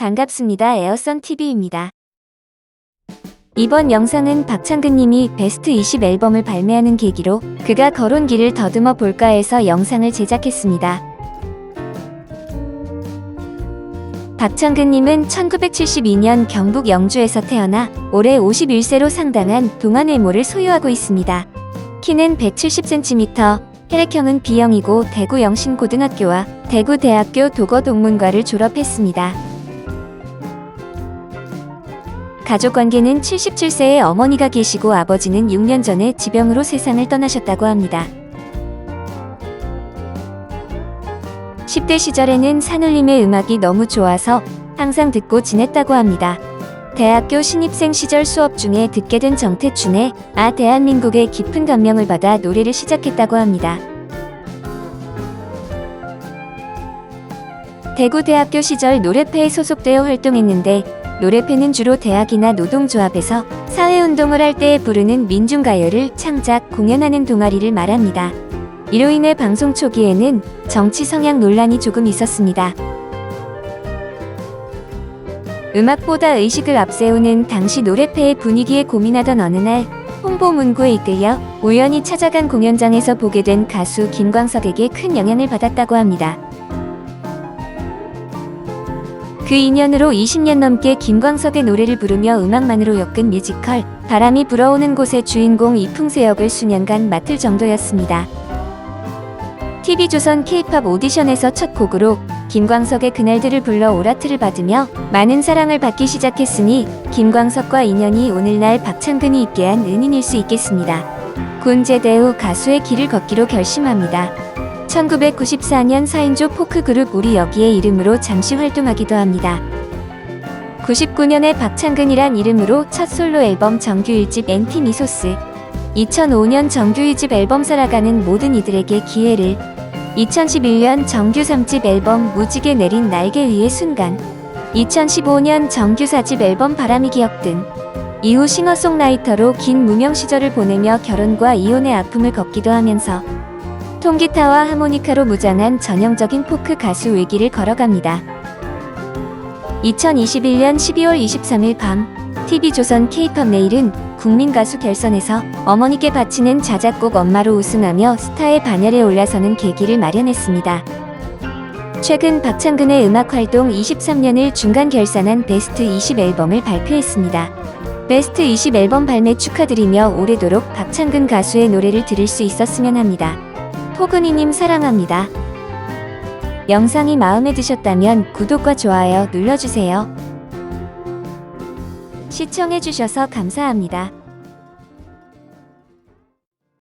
반갑습니다. 에어선 TV입니다. 이번 영상은 박창근님이 베스트 20 앨범을 발매하는 계기로 그가 걸은 길을 더듬어 볼까 해서 영상을 제작했습니다. 박창근님은 1972년 경북 영주에서 태어나 올해 51세로 상당한 동안 외모를 소유하고 있습니다. 키는 170cm, 혈액형은 B형이고 대구 영신고등학교와 대구대학교 도거동문과를 졸업했습니다. 가족 관계는 77세의 어머니가 계시고 아버지는 6년 전에 지병으로 세상을 떠나셨다고 합니다. 10대 시절에는 산울림의 음악이 너무 좋아서 항상 듣고 지냈다고 합니다. 대학교 신입생 시절 수업 중에 듣게 된 정태춘의 아 대한민국에 깊은 감명을 받아 노래를 시작했다고 합니다. 대구대학교 시절 노래패에 소속되어 활동했는데 노래패는 주로 대학이나 노동조합에서 사회운동을 할때 부르는 민중가요를 창작, 공연하는 동아리를 말합니다. 이로 인해 방송 초기에는 정치 성향 논란이 조금 있었습니다. 음악보다 의식을 앞세우는 당시 노래패의 분위기에 고민하던 어느 날 홍보 문구에 이끌려 우연히 찾아간 공연장에서 보게 된 가수 김광석에게 큰 영향을 받았다고 합니다. 그 인연으로 20년 넘게 김광석의 노래를 부르며 음악만으로 엮은 뮤지컬 바람이 불어오는 곳의 주인공 이풍세 역을 수년간 맡을 정도였습니다. TV조선 K-팝 오디션에서 첫 곡으로 김광석의 그날들을 불러 오라트를 받으며 많은 사랑을 받기 시작했으니 김광석과 인연이 오늘날 박창근이 있게 한 은인일 수 있겠습니다. 군 제대 후 가수의 길을 걷기로 결심합니다. 1994년 4인조 포크 그룹 우리 여기의 이름으로 잠시 활동하기도 합니다. 99년에 박창근이란 이름으로 첫 솔로 앨범 정규 1집 엔티 미소스 2005년 정규 2집 앨범 살아가는 모든 이들에게 기회를 2011년 정규 3집 앨범 무지개 내린 날개 위의 순간 2015년 정규 4집 앨범 바람이 기억 등 이후 싱어송라이터로 긴 무명 시절을 보내며 결혼과 이혼의 아픔을 겪기도 하면서 통기타와 하모니카로 무장한 전형적인 포크 가수 외길을 걸어갑니다. 2021년 12월 23일 밤 TV조선 K-팝 내일은 국민 가수 결선에서 어머니께 바치는 자작곡 엄마로 우승하며 스타의 반열에 올라서는 계기를 마련했습니다. 최근 박창근의 음악 활동 23년을 중간 결산한 베스트 20 앨범을 발표했습니다. 베스트 20 앨범 발매 축하드리며 오래도록 박창근 가수의 노래를 들을 수 있었으면 합니다. 포근이님 사랑합니다. 영상이 마음에 드셨다면 구독과 좋아요 눌러주세요. 시청해주셔서 감사합니다.